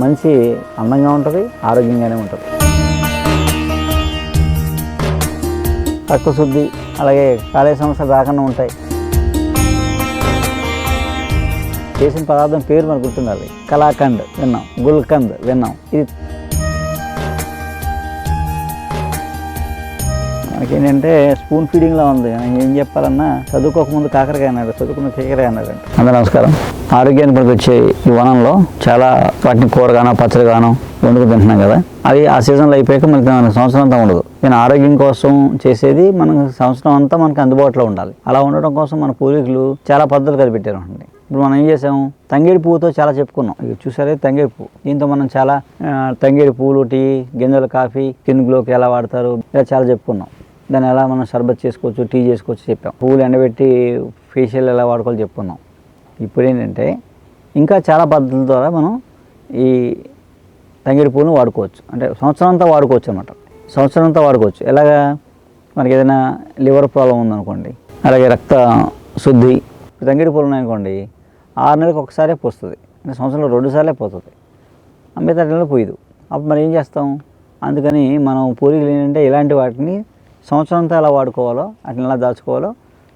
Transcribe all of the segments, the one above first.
మనిషి అందంగా ఉంటుంది ఆరోగ్యంగానే ఉంటుంది. తక్కువ శుద్ధి అలాగే కాలేయ సమస్యలు రాకుండా ఉంటాయి. చేసిన పదార్థం పేరు మనకు గుర్తుండాలి. కలాకండ్ విన్నాం గుల్కంద్ విన్నాం. ఇది మనకేంటంటే స్పూన్ ఫీడింగ్లా ఉంది. ఏం చెప్పాలన్నా చదువుకోకముందు కాకరకాయ అన్నాడు చదువుకున్న చీకరకాయ అన్నాడు అందరూ నమస్కారం. ఆరోగ్యానికి పనికొచ్చే ఈ వనంలో చాలా వాటిని కూరగానో పచ్చడిగానో వండుకుని తింటున్నాం కదా. అది ఆ సీజన్లో అయిపోయాక మనకి మనకి సంవత్సరం అంతా ఉండదు. నేను ఆరోగ్యం కోసం చేసేది మనకు సంవత్సరం అంతా మనకు అందుబాటులో ఉండాలి. అలా ఉండడం కోసం మన పూర్వీకులు చాలా పద్ధతులు కనిపెట్టారు అండి. ఇప్పుడు మనం ఏం చేసాము? తంగేడి పువ్వుతో చాలా చెప్పుకున్నాం. ఇక చూసారే? తంగేడి పువ్వు. దీంతో మనం చాలా తంగేడి పువ్వులు టీ గింజల కాఫీ కిన్గులోకి ఎలా వాడతారు? ఇలా చాలా చెప్పుకున్నాం. దాన్ని ఎలా మనం షర్బత్ చేసుకోవచ్చు టీ చేసుకోవచ్చు చెప్పాం. పువ్వులు ఎండబెట్టి ఫేషియల్ ఎలా వాడుకోవాలో చెప్పుకున్నాం. ఇప్పుడు ఏంటంటే ఇంకా చాలా పద్ధతుల ద్వారా మనం ఈ తంగిడి పూలను వాడుకోవచ్చు. అంటే సంవత్సరం అంతా వాడుకోవచ్చు అనమాట సంవత్సరం అంతా వాడుకోవచ్చు. ఎలాగా? మనకి ఏదైనా లివర్ ప్రాబ్లం ఉందనుకోండి అలాగే రక్త శుద్ధి తంగిడి పూలు ఉన్నాయనుకోండి ఆరు నెలలకు ఒకసారే పోస్తుంది. అంటే సంవత్సరంలో రెండు సార్లే పోతుంది. మిగతా నెలలో పోయదు. అప్పుడు మరి ఏం చేస్తాం? అందుకని మనం పూర్వీకులు ఏంటంటే ఇలాంటి వాటిని సంవత్సరం అంతా ఎలా వాడుకోవాలో వాటిని ఎలా దాచుకోవాలో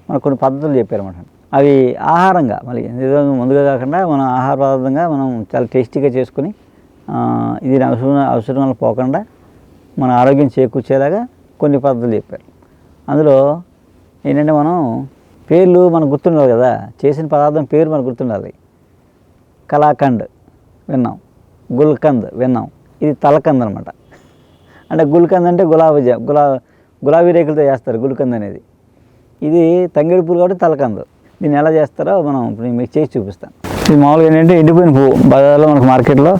మనకు కొన్ని పద్ధతులు చెప్పారన్నమాట. అవి ఆహారంగా మళ్ళీ ఏదో ముందుగా కాకుండా మనం ఆహార పదార్థంగా మనం చాలా టేస్టీగా చేసుకుని ఇది అవసరం అవసరాలు పోకుండా మన ఆరోగ్యం చేకూర్చేలాగా కొన్ని పద్ధతులు చెప్పారు. అందులో ఏంటంటే మనం పేర్లు మనకు గుర్తుండాలి కదా చేసిన పదార్థం పేరు మనకు గుర్తుండాలి. కలాకండ్ విన్నాం గుల్కంద్ విన్నాం ఇది తలకంద్ అనమాట అంటే గుల్కంద్ అంటే గులాబీ జా గులా గులాబీ రేకులతో చేస్తారు గుల్కంద్ అనేది. ఇది తంగిడి పూలు కాబట్టి తలకందు. దీన్ని ఎలా చేస్తారో మనం ఇప్పుడు మీకు చేసి చూపిస్తాను. ఇది మామూలుగా ఏంటంటే ఎండిపోయిన పువ్వు. బజార్లో మనకు మార్కెట్లో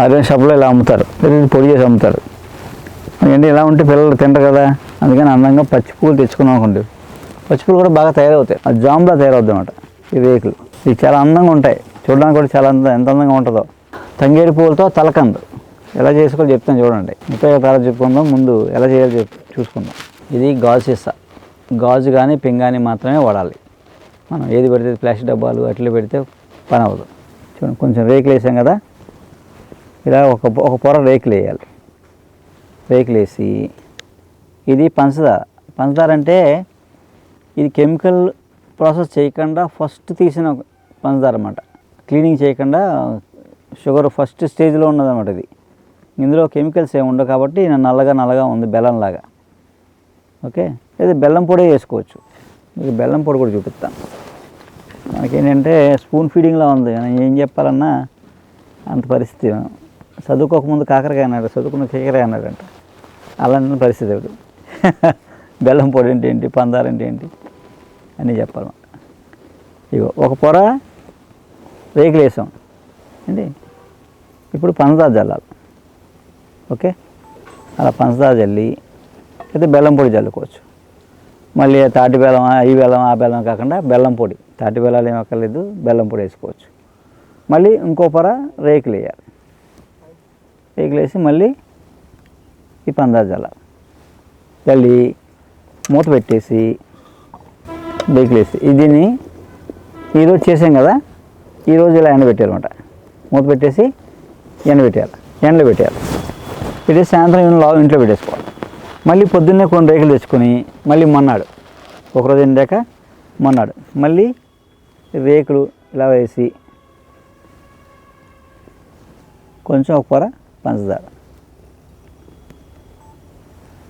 అదే షాప్లో ఇలా అమ్ముతారు. పొడి చేసి అమ్ముతారు. ఏంటి ఇలా ఉంటే పిల్లలు తింటారు కదా? అందుకని అందంగా పచ్చి పూలు తెచ్చుకున్నాం అనుకోండి. పచ్చి పువ్వులు కూడా బాగా తయారవుతాయి. అది జామ్లా తయారవుద్ది అనమాట ఈ రేకులు ఇవి చాలా అందంగా ఉంటాయి. చూడడానికి కూడా చాలా అంద ఎంత అందంగా ఉంటుందో. తంగేడి పువ్వులతో తలకంద్. ఎలా చేసుకోవాలో చెప్తాను చూడండి. ఇంకా తర్వాత చెప్పుకుందాం. ముందు ఎలా చేయాలో చెప్ చూసుకుందాం. ఇది గాజు సీసా. గాజు కానీ పింగాని మాత్రమే వాడాలి. మనం ఏది పెడితే ప్లాస్టిక్ డబ్బాలు అట్లా పెడితే పని అవ్వదు. చూడండి కొంచెం రేకులు వేసాం కదా? ఇలా ఒక ఒక పొర రేకులు వేయాలి. రేకులు వేసి ఇది పంచదార. పంచదార అంటే ఇది కెమికల్ ప్రాసెస్ చేయకుండా ఫస్ట్ తీసిన పంచదార అన్నమాట. క్లీనింగ్ చేయకుండా షుగర్ ఫస్ట్ స్టేజ్లో ఉన్నదన్నమాట ఇది. ఇందులో కెమికల్స్ ఏమి ఉండవు కాబట్టి నల్లగా నల్లగా ఉంది బెల్లంలాగా. ఓకే? లేదా బెల్లం పొడి వేసుకోవచ్చు. మీకు బెల్లం పొడి కూడా చూపిస్తాను. మనకేంటంటే స్పూన్ ఫీడింగ్లో ఉంది. మనం ఏం చెప్పాలన్నా అంత పరిస్థితి చదువుకోకముందు కాకరకాయ అన్నాడు. చదువుకున్న చీకరాయ అన్నాడంట. అలాంటి పరిస్థితి ఇప్పుడు బెల్లం పొడి అంటే ఏంటి? పందాలంటే ఏంటి? అని చెప్పాలి. ఇగో ఒక పొర రేకులు వేసాం. ఏంటి? ఇప్పుడు పంచదార జల్లాలి ఓకే? అలా పంచదార జల్లి అయితే బెల్లం పొడి జల్లుకోవచ్చు మళ్ళీ తాటి బెల్లం ఈ బెల్లం ఆ బెల్లం కాకుండా బెల్లం పొడి. తాటి బెల్లాలు ఏం అక్కర్లేదు బెల్లం పొడి వేసుకోవచ్చు. మళ్ళీ ఇంకో పొర రేకులు వేయాలి. రేకులు వేసి మళ్ళీ ఈ పందాజాల జల్లాలి మూత పెట్టేసి రేకులు వేసి దీన్ని ఈరోజు చేసాం కదా ఈరోజు ఇలా ఎండబెట్టాలన్నమాట మూత పెట్టేసి ఎండబెట్టేయాలి ఎండలో పెట్టేయాలి. పెట్టేసి సాయంత్రం ఈవినింగ్ లావు ఇంట్లో పెట్టేసుకోవాలి. మళ్ళీ పొద్దున్నే కొన్ని రేకులు తెచ్చుకొని మళ్ళీ మొన్నాడు. ఒకరోజు ఎండాక మొన్నాడు. మళ్ళీ రేకులు ఇలా వేసి కొంచెం ఒక పొర పంచదార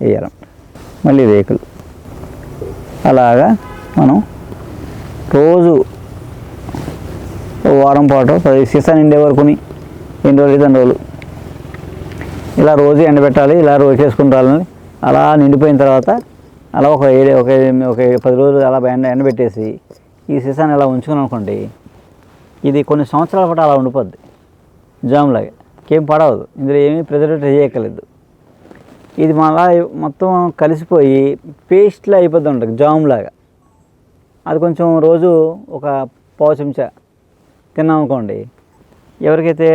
వేయాలన్నమాట మళ్ళీ రేకులు అలాగా మనం రోజు వారం పాటు పది సీసా నిండే వరకుని ఎన్ని రోజులు రెండు రోజులు. ఇలా రోజు ఎండబెట్టాలి ఇలా రోజు చేసుకుని రాలని అలా నిండిపోయిన తర్వాత అలా ఒక ఏడు ఒక ఒక పది రోజులు అలా ఎండ ఎండబెట్టేసి ఈ సీసాని ఇలా ఉంచుకుని అనుకోండి ఇది కొన్ని సంవత్సరాల పాటు అలా ఉండిపోద్ది. జామ్ లాగా ఏం పడవదు. ఇందులో ఏమీ ప్రిజర్వేటివ్ చేయక్కర్లేదు. ఇది మళ్ళా మొత్తం కలిసిపోయి పేస్ట్లా అయిపోద్ది ఉంటుంది జామ్ లాగా అది కొంచెం రోజు ఒక పావు చెంచా తిన్నాం అనుకోండి ఎవరికైతే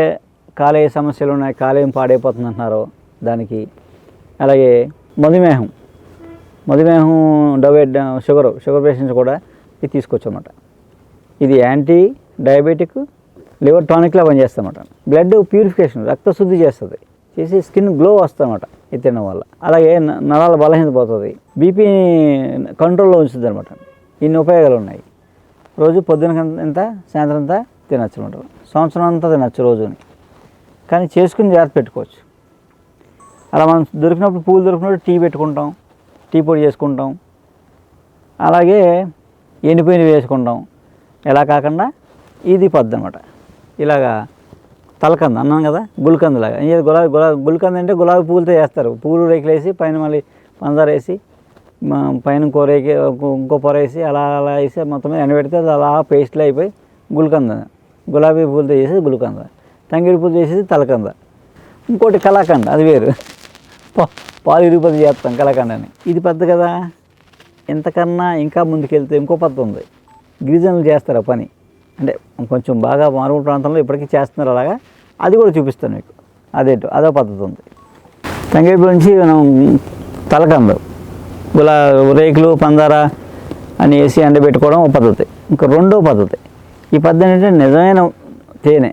కాలేయ సమస్యలు ఉన్నాయి కాలేయం పాడైపోతుంది అంటున్నారో దానికి అలాగే మధుమేహం. మధుమేహం డబెట్ షుగర్ షుగర్ పేషెంట్స్ కూడా ఇది తీసుకోవచ్చు ఇది యాంటీ డయాబెటిక్ లివర్ టానిక్లా పనిచేస్తామట బ్లడ్ ప్యూరిఫికేషన్ రక్తశుద్ధి చేస్తుంది. చేసి స్కిన్ గ్లో వస్తుందన్నమాట ఇది తినడం వల్ల. అలాగే న- నరాల బలహీనత పోతుంది. బీపీ కంట్రోల్లో ఉంచుతుంది అనమాట ఇన్ని ఉపయోగాలు ఉన్నాయి రోజు పొద్దున ఎంత సాయంత్రం అంతా తినచ్చు అనమాట సంవత్సరం అంతా తినచ్చు రోజుని. కానీ చేసుకుని జాగ్రత్త పెట్టుకోవచ్చు. అలా మనం దొరికినప్పుడు పూలు దొరికినప్పుడు టీ పెట్టుకుంటాం టీ పొడి చేసుకుంటాం. అలాగే ఎండిపోయినవి వేసుకుంటాం. ఎలా కాకుండా ఇది పద్దు అనమాట ఇలాగా తలకంద అన్నాను కదా గుల్కందలాగా. గులాబీ గులాబీ గుల్కంద అంటే గులాబీ పూలతో వేస్తారు. పూలు రేకులు వేసి పైన మళ్ళీ పంచదార వేసి పైన ఇంకో రేకి ఇంకో పొర వేసి అలా అలా వేసి మొత్తం మీద ఎండబెడితే అది అలా పేస్ట్లు అయిపోయి గుల్కంద. గులాబీ పూలతో చేసేది గుల్కంద. తంగిడి పూలు చేసేది తలకంద. ఇంకోటి కలాకండ అది వేరు. పాలు ఇరుగుపతి చేస్తాం కలాకండ అని ఇది పెద్ద కదా. ఎంతకన్నా ఇంకా ముందుకెళ్తే ఇంకో పద్ధతి ఉంది. గిరిజనులు చేస్తారు ఆ పని? అంటే కొంచెం బాగా మారుమూల ప్రాంతంలో ఇప్పటికీ చేస్తున్నారు అలాగా? అది కూడా చూపిస్తాను మీకు. అదేంటో అదో పద్ధతి ఉంది. తంగేపు నుంచి మనం తలకంద ఇలా రేకులు పందార అని వేసి ఎండబెట్టుకోవడం ఒక పద్ధతి. ఇంకా రెండో పద్ధతి ఈ పద్ధతి ఏంటంటే నిజమైన తేనె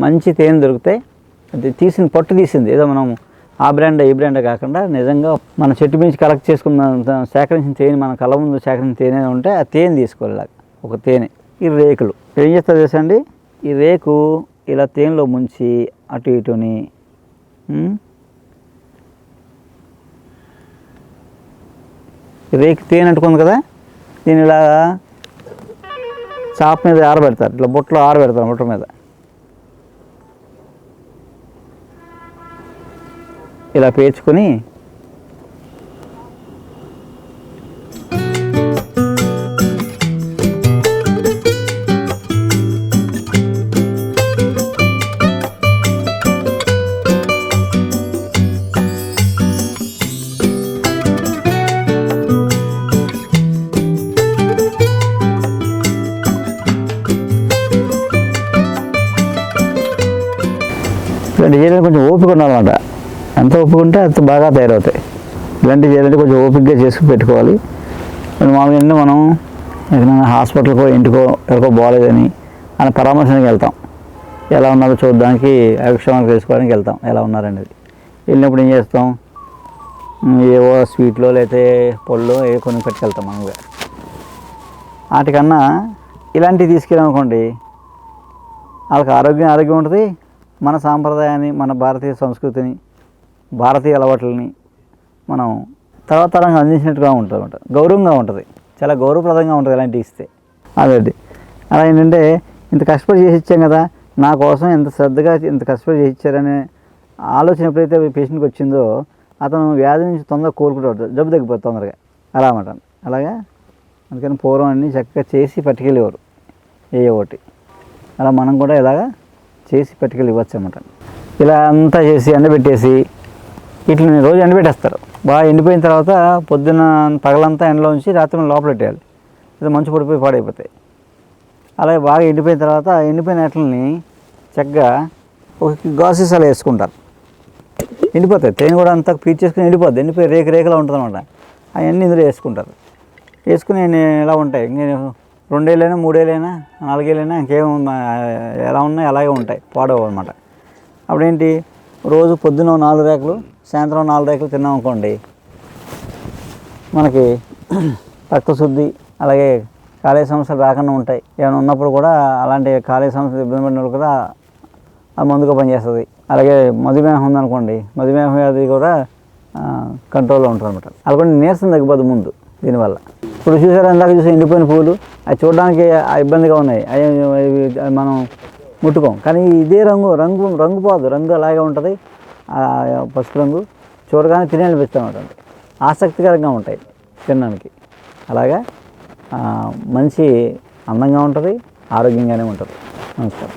మంచి తేనె దొరికితే అది తీసిన పొట్టు తీసింది. ఏదో మనం ఆ బ్రాండ్ ఈ బ్రాండ్ కాకుండా నిజంగా మన చెట్టు నుంచి కలెక్ట్ చేసుకున్న సేకరించిన తేనె మన కళ్ళ ముందు సేకరించిన తేనె ఉంటే ఆ తేనె తీసుకోవాలి ఒక తేనె. ఈ రేకులు. ఏం చేస్తారు తెలుసా అండి? ఈ రేకు ఇలా తేనెలో ముంచి అటు ఇటుని ఈ రేకు తేనె అంటుకుంది కదా? దీని ఇలా చాప్ మీద ఆరబెడతారు. ఇట్లా బుట్టలో ఆరబెడతారు బుట్ట మీద. ఇలా పేర్చుకొని ఇలాంటి కొంచెం ఓపిక ఉండాలన్నమాట. ఎంత ఒప్పుకుంటే అంత బాగా తయారవుతాయి. ఇలాంటి చేయాలంటే కొంచెం ఓపికగా చేసుకు పెట్టుకోవాలి. ఇప్పుడు మామూలుగా మనం ఎక్కడైనా హాస్పిటల్కో ఇంటికో ఎవరికో బాగాలేదని అని పరామర్శనకి వెళ్తాం. ఎలా ఉన్నారో చూడడానికి అభిక్షేమాలు తెలుసుకోవడానికి వెళ్తాం. ఎలా ఉన్నారనేది. వెళ్ళినప్పుడు ఏం చేస్తాం? ఏవో స్వీట్లో లేకపోతే పళ్ళు ఏ కొన్ని పెట్టుకెళ్తాం మామూలుగా. వాటికన్నా ఇలాంటివి తీసుకెళ్ళామనుకోండి వాళ్ళకి ఆరోగ్యం ఆరోగ్యం ఉంటుంది. మన సాంప్రదాయాన్ని మన భారతీయ సంస్కృతిని భారతీయ అలవాట్లని మనం తర్వాత తరంగా అందించినట్టుగా ఉంటుంది అనమాట గౌరవంగా ఉంటుంది. చాలా గౌరవప్రదంగా ఉంటుంది ఇలాంటివి ఇస్తే. అదండి అలా ఏంటంటే ఇంత కష్టపడి చేసి ఇచ్చాం కదా నా కోసం ఎంత శ్రద్ధగా ఇంత కష్టపడి చేసి ఇచ్చారనే ఆలోచన ఎప్పుడైతే పేషెంట్కి వచ్చిందో అతను వ్యాధి నుంచి తొందరగా కోలుకుంటాడు. జబ్బు తగ్గిపోతుంది తొందరగా. అలా అనమాట అలాగా? అందుకని పూర్వం అన్ని చక్కగా చేసి పట్టుకెళ్ళేవారు. ఏ ఒకటి అలా మనం కూడా ఇలాగా చేసి పట్టుకెళ్ళి ఇవ్వచ్చు అనమాట ఇలా అంతా చేసి ఎండబెట్టేసి వీటిని రోజు ఎండబెట్టేస్తారు. బాగా ఎండిపోయిన తర్వాత పొద్దున పగలంతా ఎండలో ఉంచి రాత్రి లోపల పెట్టేయాలి. ఇది మంచు పడిపోయి పాడైపోతాయి. అలాగే బాగా ఎండిపోయిన తర్వాత ఎండిపోయిన వాటిని చక్కగా ఒక గాసీసాలు వేసుకుంటారు. ఎండిపోతాయి. తేనె కూడా అంతా పీచ్ చేసుకుని ఎండిపోద్ది. ఎండిపోయి రేక రేకలా ఉంటుంది అనమాట అవన్నీ ఇందులో వేసుకుంటారు. వేసుకుని ఎలా ఉంటాయి? నేను రెండేళ్ళైనా మూడేళ్ళైనా నాలుగేళ్ళైనా ఇంకేం ఎలా ఉన్నాయి? అలాగే ఉంటాయి. పాడవు అనమాట అప్పుడేంటి? రోజు పొద్దున నాలుగు రేకులు సాయంత్రం నాలుగు రేకులు తిన్నాం అనుకోండి మనకి రక్తశుద్ధి అలాగే కాలేయ సమస్యలు రాకుండా ఉంటాయి. ఏమైనా ఉన్నప్పుడు కూడా అలాంటి కాలేయ సమస్యలు ఇబ్బంది పడినప్పుడు కూడా ఆ మందుగా పనిచేస్తుంది. అలాగే మధుమేహం ఉందనుకోండి మధుమేహం వ్యాధి కూడా కంట్రోల్లో ఉంటుంది అనమాట అలా నీరసం తగ్గిపోదు ముందు దీనివల్ల. ఇప్పుడు చూసారా ఇందాక చూసి ఎండిపోయిన పువ్వులు అవి చూడడానికి ఆ ఇబ్బందిగా ఉన్నాయి. అవి మనం ముట్టుకోం. కానీ ఇదే రంగు రంగు రంగు పోదు. రంగు అలాగే ఉంటుంది. పసుపు రంగు చూడగానే తినేనిపిస్తూ ఉంటుంది ఆసక్తికరంగా ఉంటాయి తినడానికి. అలాగా మనిషి మంచి అందంగా ఉంటుంది ఆరోగ్యంగానే ఉంటుంది. నమస్కారం.